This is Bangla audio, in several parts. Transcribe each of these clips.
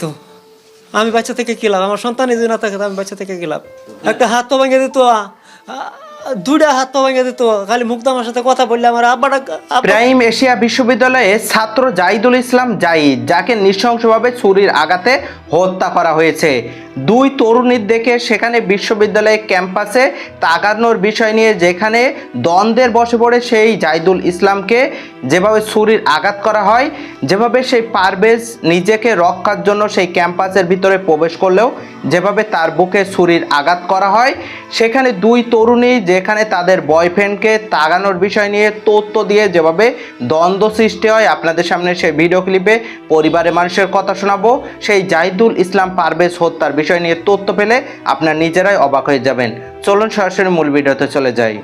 তো, আমি বাচ্চা থেকে কি লাভ? আমার সন্তান যদি না থাকে আমি বাচ্চা থেকে কি লাভ? একটা হাত তো ভেঙে দিত দুইটা হাত তো ভেঙে দিত, খালি মুগ্ধ আমার সাথে কথা বললে আমার আব্বাটা আব্বা প্রাইম এশিয়া বিশ্ববিদ্যালয়ে ছাত্র জাহিদুল ইসলাম জাহিদ, যাকে নৃশংসভাবে ছুরির আঘাতে হত্যা করা হয়েছে। দুই তরুণীর দেখে সেখানে বিশ্ববিদ্যালয় ক্যাম্পাসে তাগানোর বিষয় নিয়ে যেখানে দ্বন্দ্বের বসে পড়ে সেই জাহিদুল ইসলামকে যেভাবে ছুরির আঘাত করা হয়, যেভাবে সেই পারভেজ নিজেকে রক্ষার জন্য সেই ক্যাম্পাসের ভিতরে প্রবেশ করলেও যেভাবে তার বুকে ছুরির আঘাত করা হয়, সেখানে দুই তরুণী যেখানে তাদের বয়ফ্রেন্ডকে তাগানোর বিষয় নিয়ে তথ্য দিয়ে যেভাবে দ্বন্দ্ব সৃষ্টি হয়, আপনাদের সামনে সেই ভিডিও ক্লিপে পরিবারের মানুষের কথা শোনাবো। সেই জাহিদুল ইসলাম পারভেজ হত্যার বিষয় নিয়ে তথ্য পেলে আপনার নিজেরাই অবাক হয়ে যাবেন। চলুন সরাসরি মূল ভিডিওতে চলে যাই।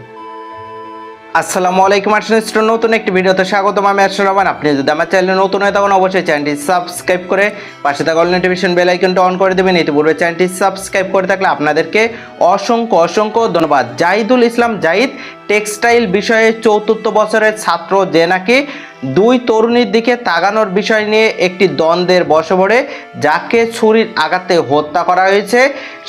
আসসালামু আলাইকুম আর্শন নতুন একটি ভিডিওতে স্বাগতম। আমি আর্শন রহমান। আপনি যদি আমার চ্যানেলে নতুন হয় তখন অবশ্যই চ্যানেলটি সাবস্ক্রাইব করে পাশে থাকা অল নোটিফিকেশন বেল আইকনটা অন করে দেবেন। ইতিপূর্বে চ্যানেলটি সাবস্ক্রাইব করে থাকলে আপনাদেরকে অসংখ্য অসংখ্য ধন্যবাদ। জাহিদুল ইসলাম, জাহিদ টেক্সটাইল বিষয়ে চতুর্থ বছরের ছাত্র যে নাকি দুই তরুণীর দিকে তাগানোর বিষয় নিয়ে একটি দ্বন্দ্বের বশে পড়ে যাকে ছুরির আঘাতে হত্যা করা হয়েছে,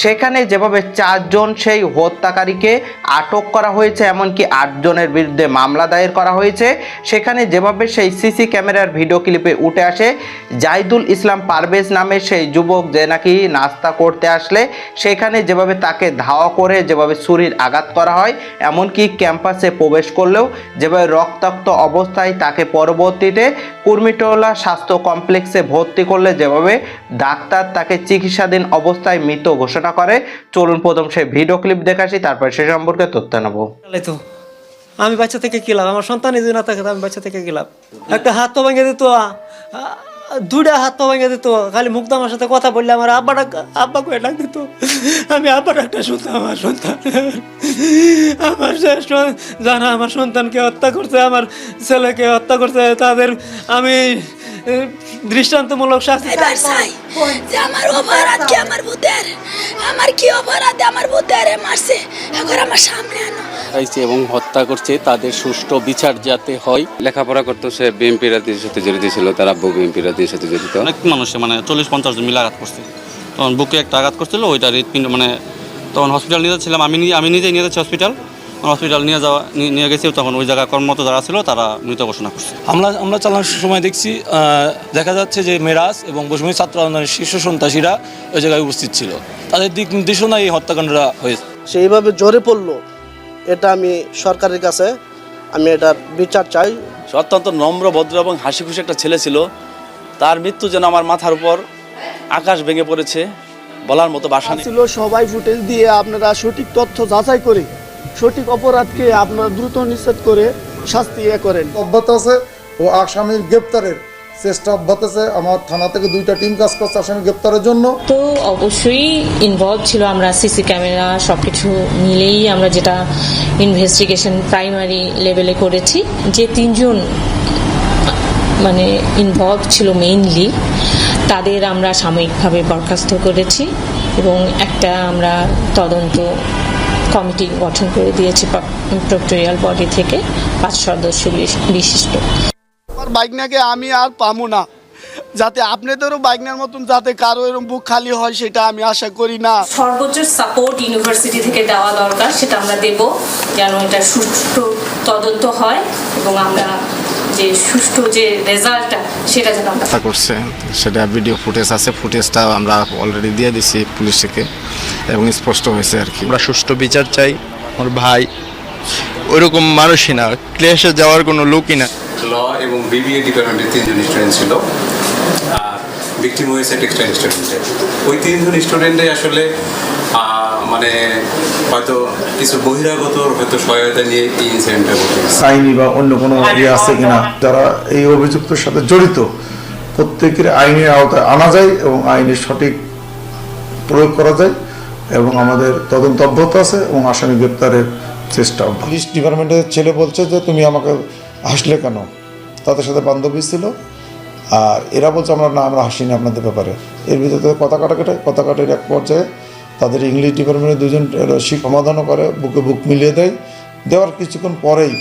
সেখানে যেভাবে চারজন সেই হত্যাকারীকে আটক করা হয়েছে, এমনকি আটজনের বিরুদ্ধে মামলা দায়ের করা হয়েছে, সেখানে যেভাবে সেই সিসি ক্যামেরার ভিডিও ক্লিপে উঠে আসে জাহিদুল ইসলাম পারভেজ নামে সেই যুবক যে নাকি নাস্তা করতে আসলে, সেখানে যেভাবে তাকে ধাওয়া করে, যেভাবে ছুরির আঘাত করা হয়, এমনকি ক্যাম্পাসে প্রবেশ করলেও যেভাবে রক্তাক্ত অবস্থায় তাকে পরবর্তীতে কুর্মিটোলা স্বাস্থ্য কমপ্লেক্সে ভর্তি করলে যেভাবে ডাক্তার তাকে চিকিৎসাধীন অবস্থায় মৃত ঘোষণা করে, চলুন প্রথম সেই ভিডিও ক্লিপ দেখাসি তারপর সে সম্পর্কে তথ্য নেব। আমি বাচ্চা থেকে কি লাভ? আমার সন্তান যদি না থাকে আমি বাচ্চা থেকে কি লাভ? একটা হাত তো ভেঙে দিত আ, হাত তো ভেঙে দিত খালি মুগ্ধ আমার সাথে কথা বললে আমার আব্বাটা আব্বা করে ডাক দিত। আমি আব্বা ডাকটা শুনতাম আমার সন্তান। আমার যারা আমার সন্তানকে হত্যা করছে আমার ছেলেকে হত্যা করছে তাদের আমি দৃষ্টান্তমূলক শাস্তি যে আমার অপরাধ কি আমার বুতের আমার কি অপরাধ আমার বুতের মারছে। এখন আমার সামনে আনো। হয়েছে এবং হত্যা করছে তাদের সুষ্ঠু বিচার যাতে হয়। লেখাপড়া করতো সে বিএনপি রাজনীতির সাথে জড়িত ছিল তার আব্বু বিএনপি রাজনীতির সাথে জড়িত। অনেক মানুষে মানে চল্লিশ পঞ্চাশ জন মিলে আঘাত করছে। তখন বুকে একটা আঘাত করছিল ওইটা হৃৎপিণ্ড মানে তখন হসপিটাল নিয়ে যাচ্ছিলাম। আমি নিজে- আমি নিজেই নিয়ে যাচ্ছি হসপিটাল হসপিটাল নিয়ে যাওয়া নিয়ে- নিয়ে গেছি তখন ওই জায়গায় কর্মরত যারা ছিল তারা মৃত ঘোষণা করছে। আমরা আমরা চালানোর সময় দেখছি দেখা যাচ্ছে যে মেরাজ এবং বৈষম্য ছাত্র আন্দোলনের শীর্ষ সন্ত্রাসীরা ওই জায়গায় উপস্থিত ছিল। তাদের দিক নির্দেশনায় এই হত্যাকাণ্ডটা হয়েছে। সেইভাবে জোরে পড়ল। এটা আমি সরকারের কাছে আমি এটার বিচার চাই। অত্যন্ত নম্র ভদ্র এবং হাসি খুশি একটা ছেলে ছিল। তার মৃত্যু যেন আমার মাথার উপর আকাশ ভেঙে পড়েছে বলার মতো বাসা ছিল সবাই ফুটেজ দিয়ে আপনারা সঠিক তথ্য যাচাই করে সঠিক অপরাধকে আপনারা দ্রুত নিষেধ করে শাস্তি ইয়ে করেন। অব্যাহত আছে ও আসামির গ্রেপ্তারের চেষ্টা অব্যাহত আছে আমার থানা থেকে দুইটা টিম কাজ করছে আসামি গ্রেপ্তারের জন্য। তো অবশ্যই ইনভলভ ছিল আমরা সিসি ক্যামেরা সব কিছু মিলেই আমরা যেটা ইনভেস্টিগেশন প্রাইমারি লেভেলে করেছি। যে তিনজন মানে ইনভলভ ছিল মেইনলি তাদের আমরা সাময়িকভাবে বরখাস্ত করেছি এবং একটা আমরা তদন্ত কমিটি গঠন করে দিয়েছি প্রক্টোরিয়াল বডি থেকে, পাঁচ সদস্য বিশ- বিশিষ্ট। বাইকনাকে আমি আর পাবো না। যাতে আপনাদেরও বাইকনার মতন যাতে কারও এরকম বুক খালি হয় সেটা আমি আশা করি না। সর্বোচ্চ সাপোর্ট ইউনিভার্সিটি থেকে দেওয়া দরকার সেটা আমরা দেব যেন এটা সুষ্ঠু তদন্ত হয় এবং আমরা যে সুষ্ঠু যে রেজাল্টটা সেটা যেন আমরা করছে সেটা ভিডিও ফুটেজ আছে ফুটেজটা আমরা অলরেডি দিয়ে দিছি পুলিশকে এবং স্পষ্ট হয়েছে আর কি। আমরা সুষ্ঠু বিচার চাই আমার ভাই ওইরকম মানুষই না। ক্লেশে যাওয়ার কোনো লোকই না। ল এবং বিবিএ ডিপার্টমেন্টের তিনজন স্টুডেন্ট ছিল। ভিক্টিম হয়েছে টেক্সটাইল স্টুডেন্টে ওই তিনজন স্টুডেন্টে আসলে আহ, মানে হয়তো কিছু বহিরাগত হয়তো সহায়তা নিয়ে এই ইনসিডেন্টটা আইনি বা অন্য কোনো ইয়ে আছে কিনা যারা এই অভিযুক্তের সাথে জড়িত প্রত্যেকের আইনের আওতায় আনা যায় এবং আইনের সঠিক প্রয়োগ করা যায় এবং আমাদের তদন্ত অব্যাহত আছে এবং আসামি গ্রেপ্তারের চেষ্টা পুলিশ ডিপার্টমেন্টের ছেলে বলছে যে, তুমি আমাকে হাসলে কেন? তাদের সাথে বান্ধবী ছিল। আর এরা বলছে, আমরা না, আমরা হাসিনি আপনাদের ব্যাপারে। এর ভিতরে কথা কাটাকাটি, কথা কাটার এক পর্যায়ে তাদের ইংলিশ ডিপার্টমেন্টের দুজন শিখ সমাধানও করে, বুকে বুক মিলিয়ে দেয়। দেওয়ার কিছুক্ষণ পরেই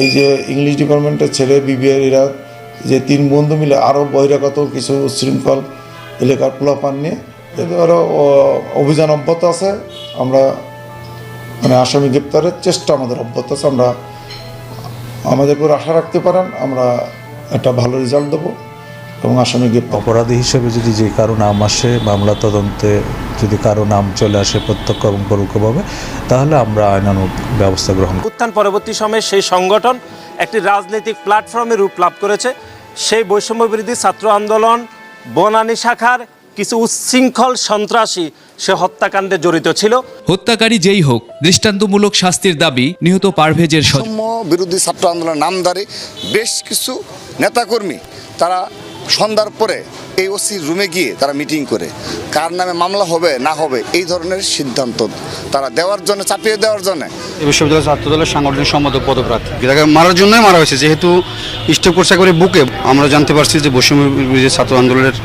এই যে ইংলিশ ডিপার্টমেন্টের ছেলে, বিবিআর, এরা যে তিন বন্ধু মিলে আরও বহিরাগত কিছু উচ্ছৃঙ্খল এলাকার পোলাপান নিয়ে এদের আরও অভিযান অব্যাহত আছে। আমরা মানে আসামি গ্রেপ্তারের চেষ্টা আমাদের অব্যাহত আছে। আমরা আমাদের উপর আশা রাখতে পারেন আমরা একটা ভালো রেজাল্ট দেবো এবং আসামি গ্রেপ্তার। অপরাধী হিসেবে যদি যে কারও নাম আসে মামলা তদন্তে যদি কারও নাম চলে আসে প্রত্যক্ষ এবং পরোক্ষভাবে তাহলে আমরা আইনানুগ ব্যবস্থা গ্রহণ করব। উত্থান পরবর্তী সময়ে সেই সংগঠন একটি রাজনৈতিক প্ল্যাটফর্মে রূপ লাভ করেছে। সেই বৈষম্য বিরোধী ছাত্র আন্দোলন বনানী শাখার কিছু উচ্ছৃঙ্খল সন্ত্রাসী সে হত্যাকাণ্ডে জড়িত ছিল। হত্যাকারী যেই হোক দৃষ্টান্তমূলক শাস্তির দাবি নিহত পারভেজের বিরোধী ছাত্র আন্দোলনের নামধারী বেশ কিছু নেতাকর্মী তারা সন্ধ্যার পরে এই ওসির রুমে গিয়ে তারা মিটিং করে। কার নামে মামলা হবে না হবে এই ধরনের সিদ্ধান্ত তারা দেওয়ার জন্য চাপিয়ে দেওয়ার জন্য। এই বিশ্ববিদ্যালয় ছাত্র দলের সাংগঠনিক সম্মত পদপ্রার্থী। তাকে মারার জন্যই মারা হয়েছে যেহেতু স্টেপ করছে করে বুকে। আমরা জানতে পারছি যে বৈষম্য ছাত্র আন্দোলনের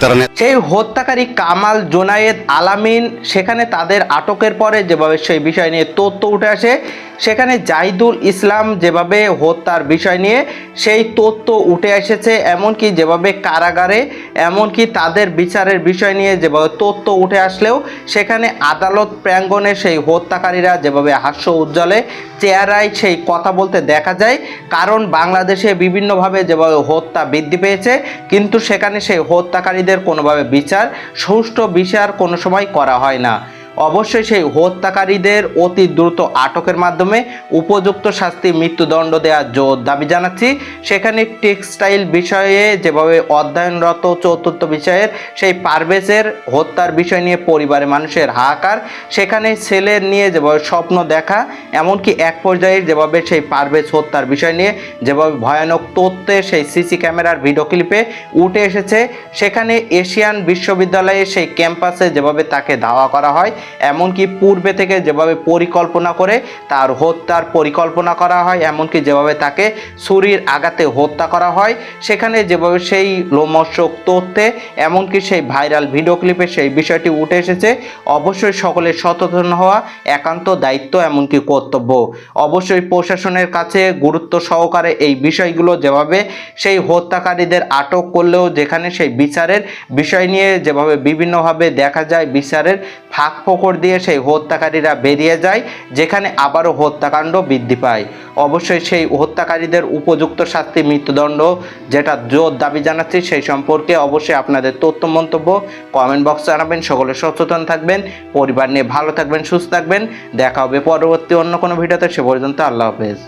তারা সেই হত্যাকারী কামাল জোনায়েদ আলামিন সেখানে তাদের আটকের পরে যেভাবে সেই বিষয় নিয়ে তথ্য উঠে আসে সেখানে জাহিদুল ইসলাম যেভাবে হত্যার বিষয় নিয়ে সেই তথ্য উঠে এসেছে এমনকি যেভাবে কারাগারে এমনকি তাদের বিচারের বিষয় নিয়ে যেভাবে তথ্য উঠে আসলেও সেখানে আদালত প্রাঙ্গণে সেই হত্যাকারীরা যেভাবে হাস্য উজ্জ্বলে চেহারায় সেই কথা বলতে দেখা যায়, কারণ বাংলাদেশে বিভিন্নভাবে যেভাবে হত্যা বৃদ্ধি পেয়েছে, কিন্তু সেখানে সেই হত্যাকারীদের কোনোভাবে বিচার, সুষ্ঠু বিচার কোনো সময় করা হয় না। অবশ্যই সেই হত্যাকারীদের অতি দ্রুত আটকের মাধ্যমে উপযুক্ত শাস্তি, মৃত্যুদণ্ড দেওয়ার জোর দাবি জানাচ্ছি। সেখানে টেক্সটাইল বিষয়ে যেভাবে অধ্যয়নরত চতুর্থ বিষয়ের সেই পারভেজের হত্যার বিষয় নিয়ে পরিবারের মানুষের হাহাকার, সেখানে ছেলের নিয়ে যেভাবে স্বপ্ন দেখা, এমনকি এক পর্যায়ে যেভাবে সেই পারভেজ হত্যার বিষয় নিয়ে যেভাবে ভয়ানক তথ্যে সেই সিসি ক্যামেরার ভিডিও ক্লিপে উঠে এসেছে, সেখানে এশিয়ান বিশ্ববিদ্যালয়ে সেই ক্যাম্পাসে যেভাবে তাকে ধাওয়া করা হয় এমনকি পূর্বে থেকে যেভাবে পরিকল্পনা করে তার হত্যার পরিকল্পনা করা হয়, এমনকি যেভাবে তাকে ছুরির আঘাতে হত্যা করা হয়, সেখানে যেভাবে সেই লোমর্ষক তথ্যে, এমনকি সেই ভাইরাল ভিডিও ক্লিপে সেই বিষয়টি উঠে এসেছে, অবশ্যই সকলের সচেতন হওয়া একান্ত দায়িত্ব, এমনকি কর্তব্য। অবশ্যই প্রশাসনের কাছে গুরুত্ব সহকারে এই বিষয়গুলো যেভাবে সেই হত্যাকারীদের আটক করলেও যেখানে সেই বিচারের বিষয় নিয়ে যেভাবে বিভিন্নভাবে দেখা যায়, বিচারের ফাঁক ফোকর দিয়ে সেই হত্যাকারীরা বেরিয়ে যায়, যেখানে আবারও হত্যাকাণ্ড বৃদ্ধি পায়। অবশ্যই সেই হত্যাকারীদের উপযুক্ত শাস্তি মৃত্যুদণ্ড যেটা জোর দাবি জানাচ্ছি সেই সম্পর্কে অবশ্যই আপনাদের তথ্য মন্তব্য কমেন্ট বক্সে জানাবেন। সকলে সচেতন থাকবেন, পরিবার নিয়ে ভালো থাকবেন, সুস্থ থাকবেন। দেখা হবে পরবর্তী অন্য কোনো ভিডিওতে, সে পর্যন্ত আল্লাহ হাফেজ।